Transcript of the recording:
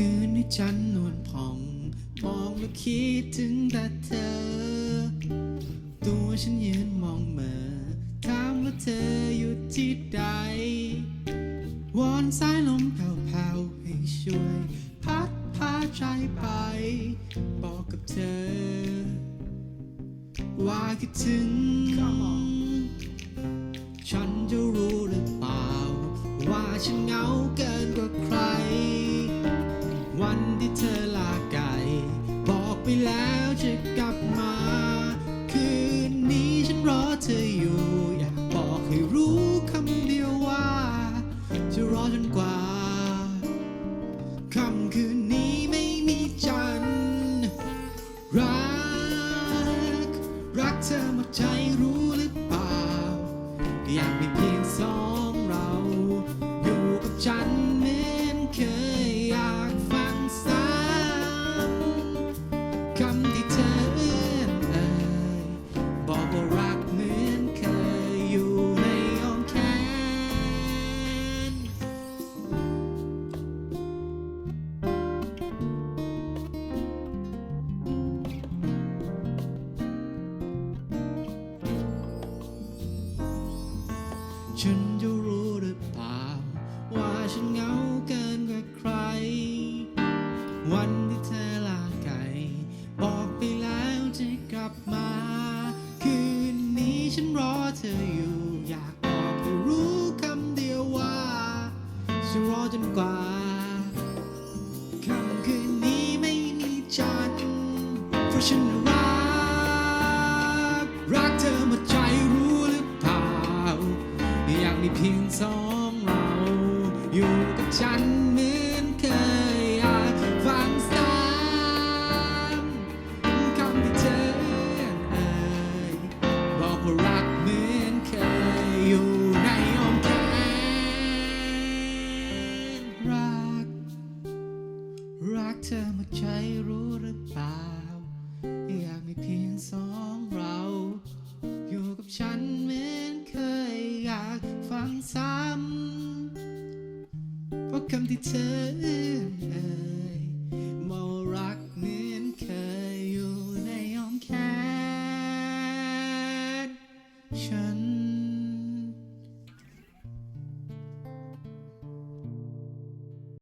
คืนที่จันทร์นวลผ่อง มองแล้วคิดถึงแต่เธอ ตัวฉันยืนมองเหม่อถามว่าเธออยู่ที่ใด วอนสายลมแผ่วๆให้ช่วย พัดพาใจไป บอกกับเธอ ว่าคิดถึง ฉันจะรู้หรือเปล่า ว่าฉันเหงาเกินกว่าใครวัน ฉันจะรู้หรือเปล่า ว่าฉันเหงาเกินกว่าใคร วันที่เธอลาไกลบอกไปแล้วจะกลับมา คืนนี้ฉันรอเธออยู่ อยากบอกให้รู้คำเดียวว่าจะรอจนกว่าค่ำคืนนี้ไม่มีจันทร์เพราะฉันรัก ฉันเหมือนเคยอยากฟังซ้ำคำที่เธอเอ่ยบอกว่ารักเหมือนเคยอยู่ในอ้อมแขนรัก รักเธอมดใจรู้หรือเปล่า อยากมีเพียงสองเรา อยู่กับฉันเหมือนเคยอยากฟังซ้ำ คำที่เธอ